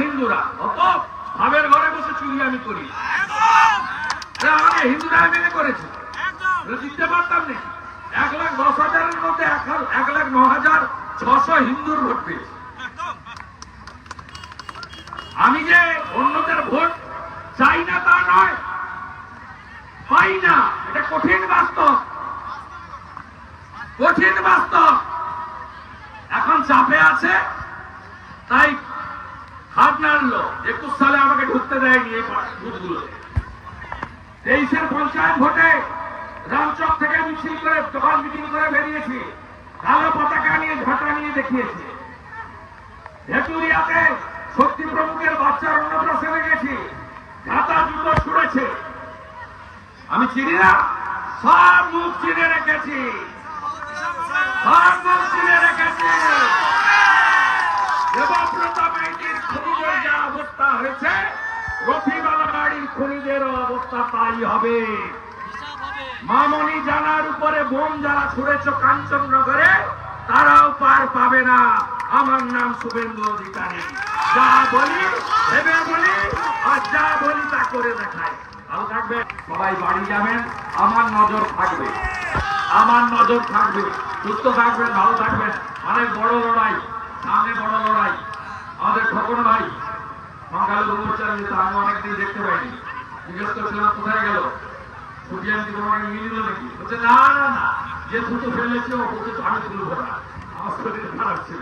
হিন্দুরা অত ভাবের ঘরে বসে চুরি আমি করি। আমাকে হিন্দুরা মেনে করেছে। দিতে পারতাম নাকি? এক লাখ দশ হাজারের মধ্যে এক লাখ ন হাজার ছশো হিন্দুর ভোট পেয়েছে। আমি যে অন্যদের ভোট চাই না তা নয়, পাই না। এটা কঠিন বাস্তব। কঠিন বাস্তব। এখন চাপে আছে, তাই হাত নাড়লো একুশ সালে আমাকে ঢুকতে দেয়নি এই বুথগুলোতে তেইশের পঞ্চায়েত ভোটে রামচক থেকে মিছিল করে দোকান মিটিং করে বেরিয়েছি। কালো পতাকা নিয়ে ঝাঁটা নিয়ে দেখিয়েছি। ভেটুরিয়াতে শক্তি প্রমুখের বাচ্চার অন্নপ্রাশনে গেছি। ঝাঁটা জুতো ছুড়েছে আমি চিনি না, সব মুখ চিনে রেখেছি সব মুখ চিনে রেখেছি দেবব্রত মাইতির খনিজের যা অবস্থা হয়েছে খনিজের অবস্থা তাই হবে। মামনি জানার উপরে বোম যারা ছুড়েছ কাঞ্চননগরে তারাও পার পাবে না। আমার নাম শুভেন্দু অধিকারী। যা বলি ভেবে বলি আর যা বলি তা করে দেখায় ভালো থাকবে? সবাই বাড়ি যাবেন আমার নজর থাকবে। আমার নজর থাকবে। সুস্থ থাকবেন ভালো থাকবেন। অনেক বড় লড়াই সামনে বড় লড়াই। আমাদের খোকন ভাই নেতা আমি অনেকদিন দেখতে জিজ্ঞেস করছিলাম কোথায় গেল? ছুটি কি তোমাকে নিয়ে নিল নাকি? বলছে, না না না, যে দুটো ফেলেছে ও বলছে আমি তুলবো না। আমার শরীর খারাপ ছিল।